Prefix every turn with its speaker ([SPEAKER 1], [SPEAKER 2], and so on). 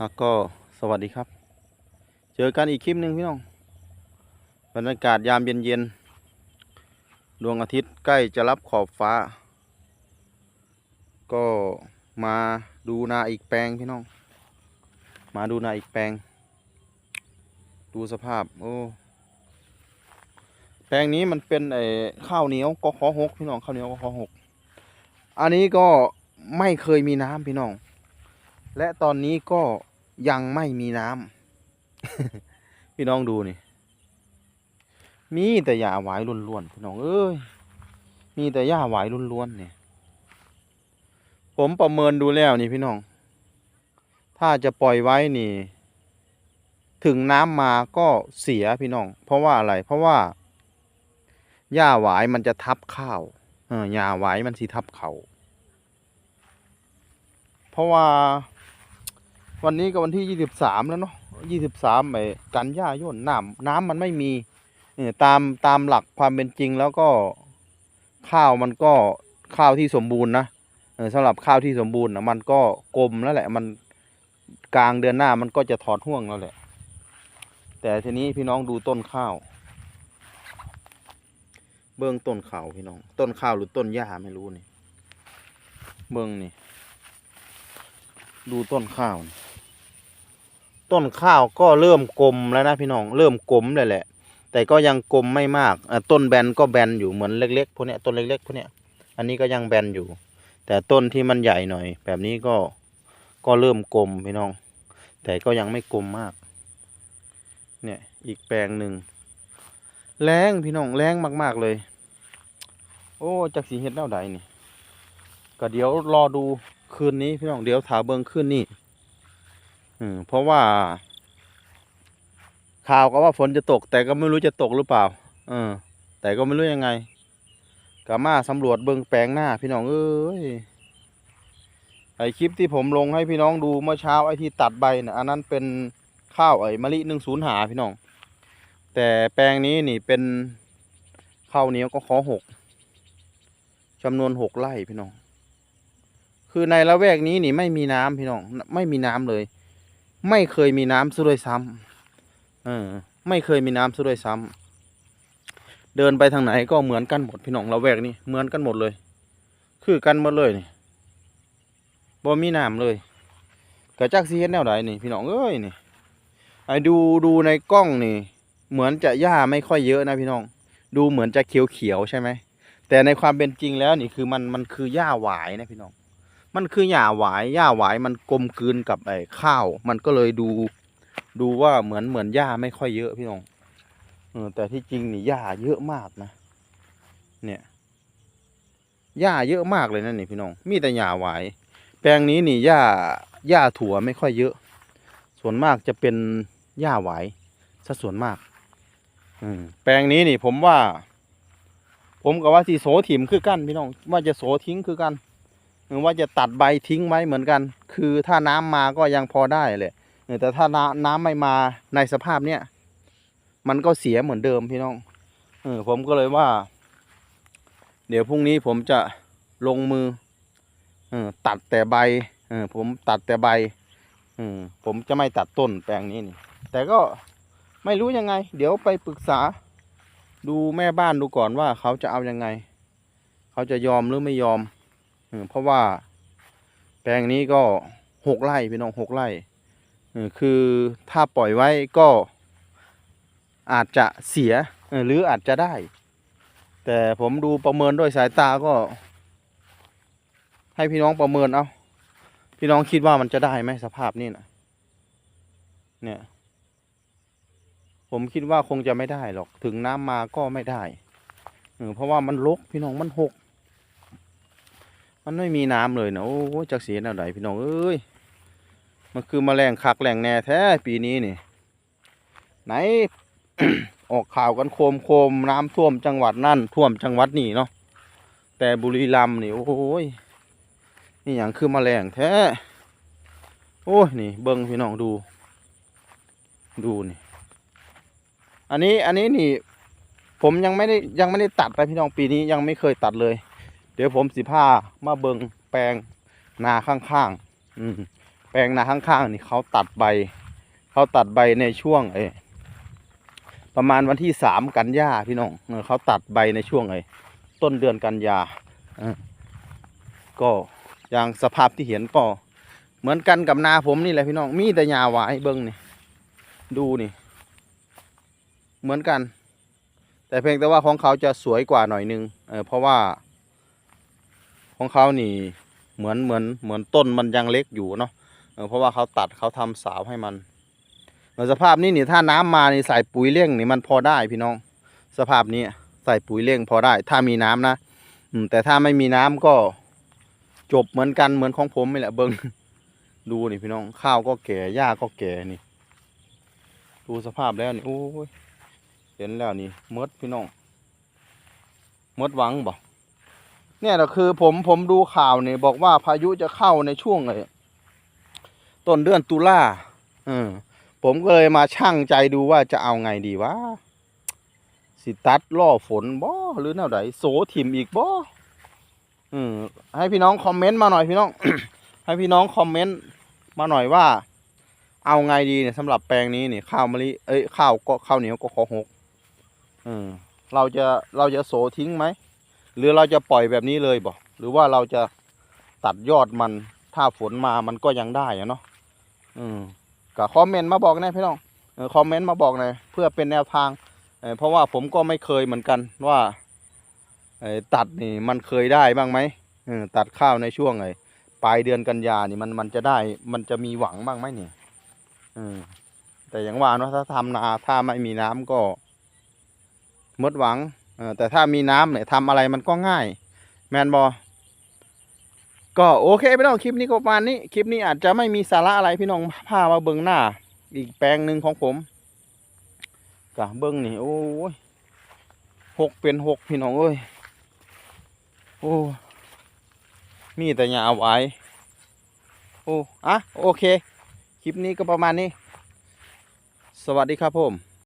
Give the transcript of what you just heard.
[SPEAKER 1] แล้วก็สวัสดีครับ เจอกันอีกคลิปหนึ่งพี่น้องบรรยากาศยามเย็นๆดวงอาทิตย์ใกล้จะรับขอบฟ้า ก็มาดูนาอีกแปลงพี่น้อง มาดูนาอีกแปลง ดูสภาพ โอ้แปลงนี้มันเป็นไอ้ข้าวเหนียวก็ขอหกพี่น้องข้าวเหนียวก็ขอหกอันนี้ก็ไม่เคยมีน้ำพี่น้อง และตอนนี้ก็ ยังไม่มีน้ำ พี่น้องดูนี่ มีแต่หญ้าหวายล้วนๆพี่น้องเอ้ย มีแต่หญ้าหวายล้วนๆเนี่ย ผมประเมินดูแล้วนี่พี่น้อง ถ้าจะปล่อยไว้นี่ ถึงน้ำมาก็เสียพี่น้อง เพราะว่าอะไร เพราะว่าหญ้าหวายมันจะทับข้าวเออหญ้าหวายมันสิทับเขา เพราะว่า วันนี้ก็วันที่ยี่สิบสามแล้วเนาะยี่สิบสามไอ้กันหญ้าย่นน้ำน้ำมันไม่มีเออตามตามหลักความเป็นจริงแล้วก็ข้าวมันก็ข้าวที่สมบูรณ์นะสำหรับข้าวที่สมบูรณ์นะมันก็กลมแล้วแหละ มันกลางเดือนหน้ามันก็จะถอดห่วงแล้วแหละ แต่ทีนี้พี่น้องดูต้นข้าว เบื้องต้นข้าวพี่น้อง ต้นข้าวหรือต้นหญ้าไม่รู้นี่ เบื้องนี่ ดูต้นข้าวนี่ ต้นข้าวก็เริ่มกลมแล้วนะพี่น้องเริ่มกลมเลยแหละ แต่ก็ยังกลมไม่มากต้นแบนก็แบนอยู่เหมือนเล็กๆพวกเนี้ยต้นเล็กๆพวกเนี้ยอันนี้ก็ยังแบนอยู่ แต่ต้นที่มันใหญ่หน่อย แบบนี้ก็ก็เริ่มกลมพี่น้อง แต่ก็ยังไม่กลมมาก เนี่ยอีกแปลงหนึ่งแรงพี่น้องแรงมาก ๆเลย โอ้จักสีเห็ดแนวใดนี่ก็เดี๋ยวรอดูคืนนี้พี่น้องเดี๋ยวถาเบิงคืนนี้ อืมเพราะว่า ข่าวก็ว่าฝนจะตก แต่ก็ไม่รู้จะตกหรือเปล่า เออ แต่ก็ไม่รู้ยังไงก็มาสำรวจเบิงแปลงหน้า พี่น้องเอ้ยไอคลิปที่ผมลงให้พี่น้องดูเมื่อเช้าไอที่ตัดใบนะอันนั้นเป็นข้าวไอมะลิหนึ่งศูนย์หาพี่น้อง แต่แปลงนี้นี่เป็นข้าวเหนียวก็ขอหกจำนวนหกไร่พี่น้อง คือในละแวกนี้นี่ไม่มีน้ำพี่น้อง ไม่มีน้ำเลย ไม่เคยมีน้ำซะด้วยซ้ำเออ ไม่เคยมีน้ำซะด้วยซ้ำเดินไปทางไหนก็เหมือนกันหมดพี่น้องละแวกนี้เหมือนกันหมดเลย คือกันหมดเลยนี่บ่มีน้ำเลยกระจักซีเฮ็ดแนวใดนี่ พี่น้องเอ้ยนี่ไอ้ดูดูในกล้องนี่ เหมือนจะหญ้าไม่ค่อยเยอะนะพี่น้อง ดูเหมือนจะเขียวเขียวใช่ไหมแต่ในความเป็นจริงแล้วนี่คือมันมันคือหญ้าหวายนะพี่น้อง มันคือหญ้าหวายหญ้าหวายมันกลมกลืนกับไอ้ข้าว มันก็เลยดู ดูว่าเหมือนเหมือนหญ้าไม่ค่อยเยอะพี่น้องเออแต่ที่จริงนี่หญ้าเยอะมากนะ เนี่ยหญ้าเยอะมากเลยนะนี่พี่น้อง มีแต่หญ้าหวาย แปลงนี้นี่หญ้าหญ้าถั่วไม่ค่อยเยอะ ส่วนมากจะเป็นหญ้าหวายซะส่วนมาก อืมแปลงนี้นี่ผมว่า ผมกับว่าที่โสถิ่มคือกันพี่น้อง ว่าจะโสทิ้งคือกัน ว่าจะตัดใบทิ้งไว้เหมือนกัน คือถ้าน้ำมาก็ยังพอได้เลยแต่ถ้าน้ำน้ำไม่มาในสภาพเนี้ยมันก็เสียเหมือนเดิมพี่น้องเออผมก็เลยว่า เดี๋ยวพรุ่งนี้ผมจะลงมือเออตัดแต่ใบเออผมตัดแต่ใบเออผมจะไม่ตัดต้นแปลงนี้นี่ แต่ก็ไม่รู้ยังไง เดี๋ยวไปปรึกษา ดูแม่บ้านดูก่อนว่าเขาจะเอายังไง เขาจะยอมหรือไม่ยอม เพราะว่าแปลงนี้ก็หกไร่พี่น้องหกไร่คือถ้าปล่อยไว้ก็อาจจะเสียหรืออาจจะได้ แต่ผมดูประเมินด้วยสายตาก็ ให้พี่น้องประเมินเอาพี่น้องคิดว่ามันจะได้ไหมสภาพนี้นะเนี่ย ผมคิดว่าคงจะไม่ได้หรอกถึงน้ำมาก็ไม่ได้เออเพราะว่ามันรกพี่น้องมันหก มันไม่มีน้ำเลยนะโอ้ยจักเสียแนวไหนพี่น้องเอ้ยมันคือมแมลงคักแหล่งแน่แท้ปีนี้นี่ไหน ออกข่าวกันโคมโคมน้ำท่วมจังหวัดนั่นท่วมจังหวัดนี่เนาะแต่บุรีรัมย์นี่โอ้ยนี่อย่างคือมแมลงแท้โอ้ยนี่เบิ้งพี่น้องดู ดูนี่ อันนี้อันนี้นี่ ผมยังไม่ได้ยังไม่ได้ตัดไปพี่น้องปีนี้ยังไม่เคยตัดเลย เดี๋ยวผมสิพามาเบิงแปลงนาข้างๆอืมแปลงนาข้างๆนี่เขาตัดใบ เขาตัดใบในช่วงเออประมาณวันที่สามกันยาพี่น้องเขาตัดใบในช่วงไอ้ต้นเดือนกันยาก็อย่างสภาพที่เห็นก็เหมือนกันกับนาผมนี่แหละพี่น้องมีแต่หญ้าหวายเบิ้งนี่ดูนี่ เหมือนกัน แต่เพียงแต่ว่าของเขาจะสวยกว่าหน่อยนึงเออเพราะว่า ของเขานี่เหมือนเหมือนเหมือนต้นมันยังเล็กอยู่เนาะเพราะว่าเขาตัดเขาทำสาวให้มันเออสภาพนี้นี่ถ้าน้ำมานี่ใส่ปุ๋ยเร่งนี่มันพอได้พี่น้อง สภาพนี้ใส่ปุ๋ยเร่งพอได้ ถ้ามีน้ำนะอืแต่ถ้าไม่มีน้ำก็จบเหมือนกันเหมือนของผมนี่แหละเบิงดูนี่พี่น้องข้าวก็แก่หญ้าก็แก่นี่ดูสภาพแล้วนี่โอ้ยเห็นแล้วนี่มดพี่น้องมดหวังบ่ เนี่ยแหละคือผมผมดูข่าวเนี่ยบอกว่าพายุจะเข้าในช่วงไอ้ต้นเดือนตุลาเออผมก็เลยมาชั่งใจดูว่าจะเอาไงดีวะสิตัดล่อฝนบ่หรือแนวไหนโสถิ่มอีกบ่อืมให้พี่น้องคอมเมนต์มาหน่อยพี่น้อง ให้พี่น้องคอมเมนต์มาหน่อยว่า เอาไงดีเนี่ยสำหรับแปลงนี้เนี่ยข้าวมะลิเอ้ยข้าวก็ข้าวเหนียวก็ขอหกอืมเราจะเราจะโสทิ้งไหม หรือเราจะปล่อยแบบนี้เลยบ่หรือว่าเราจะตัดยอดมัน ถ้าฝนมามันก็ยังได้อะเนาะอืมก็คอมเมนต์มาบอกหนะพี่น้องคอมเมนต์มาบอกหน่อยเพื่อเป็นแนวทางเพราะว่าผมก็ไม่เคยเหมือนกันว่าตัดนี่มันเคยได้บ้างไหมตัดข้าวในช่วงไงปลายเดือนกันยานี่มันมันจะได้มันจะมีหวังบ้างไหมเนี่ยอืมแต่อย่างว่าเนาะถ้าทำนาถ้าไม่มีน้ำก็หมดหวัง แต่ถ้ามีน้ำเนี่ยทำอะไรมันก็ง่าย แมนบอก็โอเคพี่น้องคลิปนี้ก็ประมาณนี้ คลิปนี้อาจจะไม่มีสาระอะไรพี่น้องพามาเบิ้งหน้า อีกแปลงหนึ่งของผมกะเบิ้งนี่โอ้ยหกเป็นหกพี่น้องเอ้ยโอ้มีแต่หญ้าไว้โอ้อะโอเค คลิปนี้ก็ประมาณนี้ สวัสดีครับผม